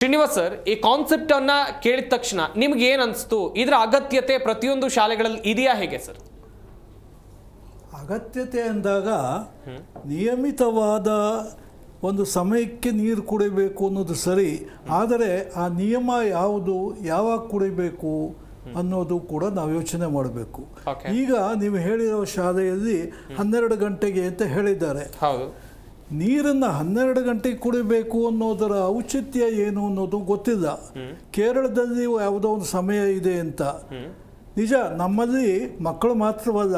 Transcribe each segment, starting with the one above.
Srinivas sir ಈ concept ಅನ್ನ ಕೇಳಿದ ತಕ್ಷಣ ನಿಮ್ಗೆ ಏನ್ ಅನ್ಸ್ತು? ಇದರ ಅಗತ್ಯತೆ ಪ್ರತಿಯೊಂದು ಶಾಲೆಗಳಲ್ಲಿ ಇದೆಯಾ ಹೇಗೆ ಸರ್? ಅಗತ್ಯತೆ ಅಂದಾಗ ನಿಯಮಿತವಾದ ಒಂದು ಸಮಯಕ್ಕೆ ನೀರು ಕುಡಿಬೇಕು ಅನ್ನೋದು ಸರಿ ಆದರೆ ಆ ನಿಯಮ ಯಾವುದು ಯಾವಾಗ ಕುಡಿಬೇಕು ಅನ್ನೋದು ಕೂಡ ನಾವು ಯೋಚನೆ ಮಾಡಬೇಕು. ಈಗ ನೀವು ಹೇಳಿರೋ ಶಾಲೆಯಲ್ಲಿ ಹನ್ನೆರಡು ಗಂಟೆಗೆ ಅಂತ ಹೇಳಿದ್ದಾರೆ. ಹೌದು. ನೀರನ್ನು ಹನ್ನೆರಡು ಗಂಟೆಗೆ ಕುಡಿಬೇಕು ಅನ್ನೋದರ ಔಚಿತ್ಯ ಏನು ಅನ್ನೋದು ಗೊತ್ತಿಲ್ಲ. ಕೇರಳದಲ್ಲಿ ಯಾವುದೋ ಒಂದು ಸಮಯ ಇದೆ ಅಂತ. ನಿಜ ನಮ್ಮಲ್ಲಿ ಮಕ್ಕಳು ಮಾತ್ರವಲ್ಲ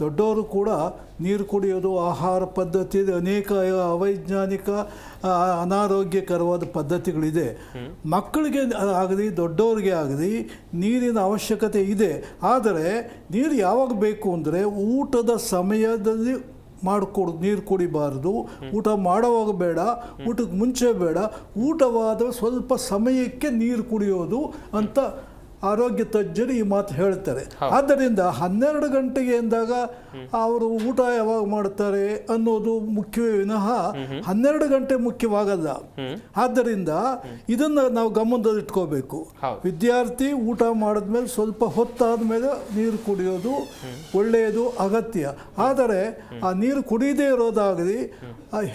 ದೊಡ್ಡವರು ಕೂಡ ನೀರು ಕುಡಿಯೋದು ಆಹಾರ ಪದ್ಧತಿ ಅನೇಕ ಅವೈಜ್ಞಾನಿಕ ಅನಾರೋಗ್ಯಕರವಾದ ಪದ್ಧತಿಗಳಿದೆ. ಮಕ್ಕಳಿಗೆ ಆಗಲಿ ದೊಡ್ಡವರಿಗೆ ಆಗಲಿ ನೀರಿನ ಅವಶ್ಯಕತೆ ಇದೆ. ಆದರೆ ನೀರು ಯಾವಾಗ ಬೇಕು ಅಂದರೆ ಊಟದ ಸಮಯದಲ್ಲಿ ಮಾಡಿಕೊಡು, ನೀರು ಕುಡಿಬಾರ್ದು. ಊಟ ಮಾಡೋವಾಗ ಬೇಡ, ಊಟಕ್ಕೆ ಮುಂಚೆ ಬೇಡ. ಊಟವಾದ ಸ್ವಲ್ಪ ಸಮಯಕ್ಕೆ ನೀರು ಕುಡಿಯೋದು ಅಂತ ಆರೋಗ್ಯ ತಜ್ಞರು ಈ ಮಾತು ಹೇಳ್ತಾರೆ. ಆದ್ದರಿಂದ ಹನ್ನೆರಡು ಗಂಟೆಗೆ ಎಂದಾಗ ಅವರು ಊಟ ಯಾವಾಗ ಮಾಡ್ತಾರೆ ಅನ್ನೋದು ಮುಖ್ಯವೇ ವಿನಃ ಹನ್ನೆರಡು ಗಂಟೆ ಮುಖ್ಯವಾಗಲ್ಲ. ಆದ್ದರಿಂದ ಇದನ್ನು ನಾವು ಗಮನದಲ್ಲಿಟ್ಕೋಬೇಕು. ವಿದ್ಯಾರ್ಥಿ ಊಟ ಮಾಡಿದ್ಮೇಲೆ ಸ್ವಲ್ಪ ಹೊತ್ತಾದ ಮೇಲೆ ನೀರು ಕುಡಿಯೋದು ಒಳ್ಳೆಯದು ಅಗತ್ಯ. ಆದರೆ ಆ ನೀರು ಕುಡಿಯದೇ ಇರೋದಾಗಲಿ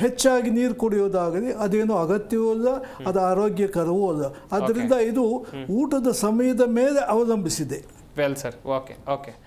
ಹೆಚ್ಚಾಗಿ ನೀರು ಕುಡಿಯೋದಾಗಲಿ ಅದೇನು ಅಗತ್ಯವೂ ಅಲ್ಲ ಅದು ಆರೋಗ್ಯಕರವೂ ಅಲ್ಲ. ಆದ್ದರಿಂದ ಇದು ಊಟದ ಸಮಯದ ಮೇಲೆ ಅವಲಂಬಿಸಿದೆ. Well sir okay okay